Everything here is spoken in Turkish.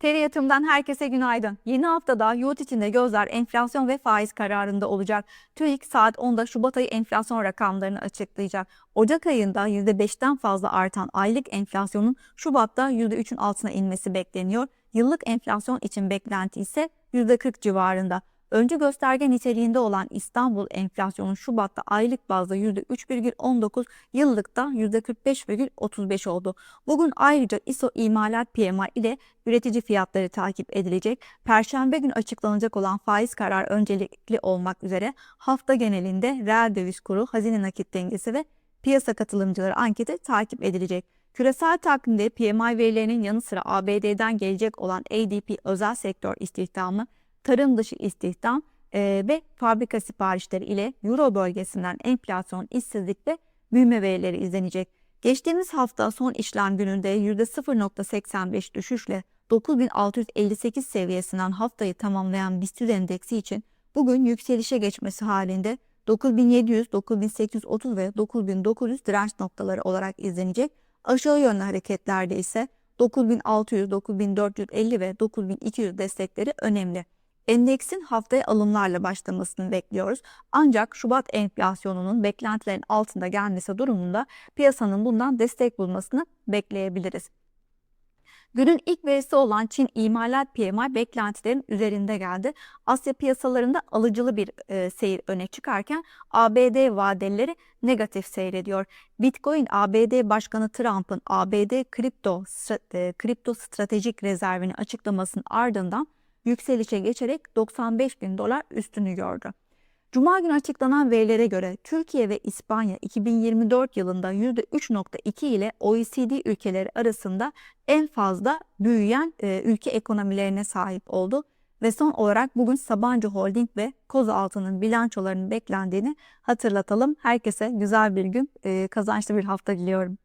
TR Yatırım'dan herkese günaydın. Yeni haftada yurt içinde gözler enflasyon ve faiz kararında olacak. TÜİK saat 10'da Şubat ayı enflasyon rakamlarını açıklayacak. Ocak ayında %5'ten fazla artan aylık enflasyonun Şubat'ta %3'ün altına inmesi bekleniyor. Yıllık enflasyon için beklenti ise %40 civarında. Öncü gösterge niteliğinde olan İstanbul enflasyonu Şubat'ta aylık bazda %3,19, yıllıkta %45,35 oldu. Bugün ayrıca ISO imalat PMI ile üretici fiyatları takip edilecek. Perşembe günü açıklanacak olan faiz kararı öncelikli olmak üzere hafta genelinde reel döviz kuru, hazine nakit dengesi ve piyasa katılımcıları anketi takip edilecek. Küresel takvimde PMI verilerinin yanı sıra ABD'den gelecek olan ADP özel sektör istihdamı, tarım dışı istihdam e, ve fabrika siparişleri ile Euro bölgesinden enflasyon, işsizlik ve büyüme verileri izlenecek. Geçtiğimiz hafta son işlem gününde %0.85 düşüşle 9658 seviyesinden haftayı tamamlayan BIST endeksi için bugün yükselişe geçmesi halinde 9700, 9830 ve 9900 direnç noktaları olarak izlenecek. Aşağı yönlü hareketlerde ise 9600, 9450 ve 9200 destekleri önemli. Endeksin haftaya alımlarla başlamasını bekliyoruz. Ancak Şubat enflasyonunun beklentilerin altında gelmesi durumunda piyasanın bundan destek bulmasını bekleyebiliriz. Günün ilk verisi olan Çin imalat PMI beklentilerin üzerinde geldi. Asya piyasalarında alıcılı bir e, seyir öne çıkarken ABD vadeleri negatif seyrediyor. Bitcoin ABD Başkanı Trump'ın ABD kripto e, kripto stratejik rezervini açıklamasının ardından yükselişe geçerek 95 bin dolar üstünü gördü. Cuma günü açıklanan verilere göre Türkiye ve İspanya 2024 yılında %3.2 ile OECD ülkeleri arasında en fazla büyüyen e, ülke ekonomilerine sahip oldu. Ve son olarak bugün Sabancı Holding ve Kozaltı'nın bilançolarının beklendiğini hatırlatalım. Herkese güzel bir gün, e, kazançlı bir hafta diliyorum.